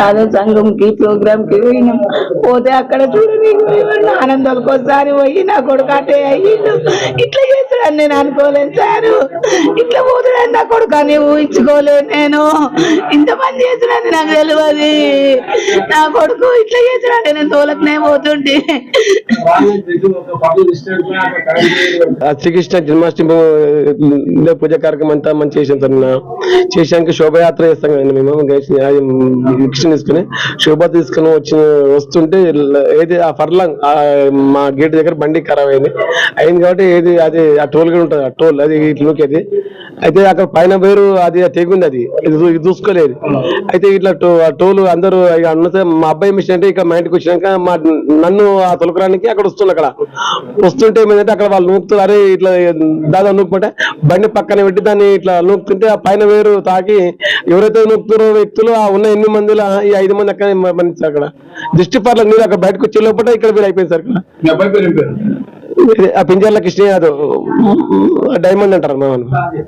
యాదవ్ సంఘంకి ప్రోగ్రామ్కి పోయినాం. పోతే అక్కడ చూడని ఆనందాలకు ఒకసారి పోయి నా కొడుకు అటే అయ్యిండు. ఇట్లా చేస్తాడని నేను అనుకోలేదు సారు. ఇట్లా పోతాడని నా కొడుకు అని ఊహించుకోలేదు నేను. ఇంతమంది చేస్తున్నాడని నాకు తెలియదు. నా కొడుకు ఇట్లా చేస్తాడంటే నేను తోలకనే పోతుంటే. శ్రీకృష్ణ జన్మాష్టమి పూజ కార్యక్రమం అంతా మంచి చేసాం సార్ చేసాక శోభయాత్ర చేస్తాం కదండి మేము. గైస్- తీసుకుని శోభ తీసుకుని వచ్చి వస్తుంటే ఏది ఆ ఫర్లాంగ్ ఆ మా గేట్ దగ్గర బండి ఖరాబ్ అయింది. అయింది కాబట్టి ఏది అది ఆ టోల్ కూడా ఉంటుంది ఆ టోల్ అది ఇట్లా నూకేది. అయితే అక్కడ పైన వేరు అది తెగుంది అది. ఇది చూసుకోలేదు అయితే ఇట్లా టో టోల్ అందరూ ఇక అన్నతే మా అబ్బాయి మిషన్ అంటే ఇక మా ఇంటికి వచ్చినాక మా నన్ను ఆ తొలకరానికి అక్కడ వస్తుంది అక్కడ. వస్తుంటే ఏమైందంటే అక్కడ వాళ్ళు నూకుతారు అరే ఇట్లా దాదాపు నూకుంటే బండి పక్కన పెట్టి దాన్ని ఇట్లా నూకుతుంటే ఆ పైన వేరు తాకి ఎవరైతే నూకుతారో వ్యక్తులు ఆ ఉన్న ఎన్ని మందిలో ఈ ఐదు మంది అక్కడ మరణించారు అక్కడ. దిష్టి పర్ల నీరు అక్కడ బయటకు వచ్చే లోపల ఇక్కడ వీరు అయిపోయింది సార్ పేరు ఆ పింజర్ల కృష్ణ యాదవ్. డైమండ్ అంటారు